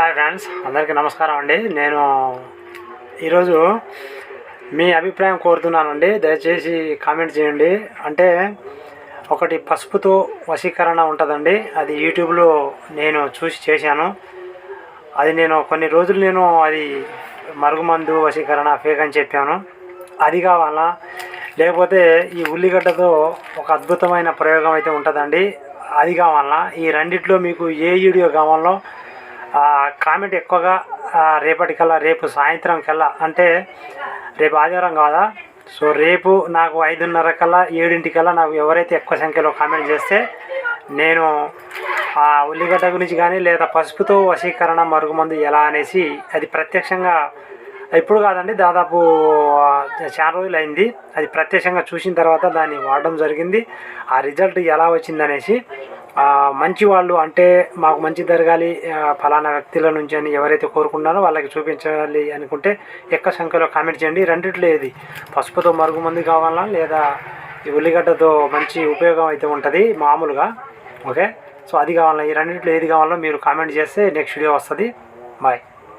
Hi friends అందరికీ నమస్కారం అండి. నేను ఈరోజు మీ అభిప్రాయం కోరుతున్నానండి. దయచేసి కామెంట్ చేయండి. అంటే ఒకటి పసుపుతో వశీకరణ ఉంటుందండి. అది యూట్యూబ్లో నేను చూసి చేశాను. అది నేను కొన్ని రోజులు నేను అది మరుగుమందు వశీకరణ ఫేక్ అని చెప్పాను. అది కావాలా? లేకపోతే ఈ ఉల్లిగడ్డతో ఒక అద్భుతమైన ప్రయోగం అయితే ఉంటుందండి. అది కావాలా? ఈ రెండిట్లో మీకు ఏ వీడియో కావాలో కామెంట్ ఎక్కువగా రేపటికల్లా రేపు సాయంత్రం కల్లా అంటే రేపు ఆదివారం కాదా? సో రేపు నాకు ఐదున్నర కల్లా ఏడింటికల్లా నాకు ఎవరైతే ఎక్కువ సంఖ్యలో కామెంట్ చేస్తే నేను ఆ ఉల్లిగడ్డ గురించి కానీ లేదా పసుపుతో వశీకరణ మరుగుమందు ఎలా అనేసి అది ప్రత్యక్షంగా ఇప్పుడు కాదండి దాదాపు చాలా రోజులు అయింది అది ప్రత్యక్షంగా చూసిన తర్వాత దాన్ని వాడడం జరిగింది. ఆ రిజల్ట్ ఎలా వచ్చిందనేసి మంచి వాళ్ళు అంటే మాకు మంచి జరగాలి ఫలానా వ్యక్తుల నుంచి అని ఎవరైతే కోరుకున్నారో వాళ్ళకి చూపించాలి అనుకుంటే ఎక్కువ సంఖ్యలో కామెంట్ చేయండి. రెండిట్లో ఏది? పసుపుతో మరుగుమంది కావాలా లేదా ఈ ఉల్లిగడ్డతో మంచి ఉపయోగం అయితే ఉంటుంది మామూలుగా? ఓకే? సో అది కావాలా? ఈ రెండిట్లో ఏది కావాలో మీరు కామెంట్ చేస్తే నెక్స్ట్ వీడియో వస్తుంది. బాయ్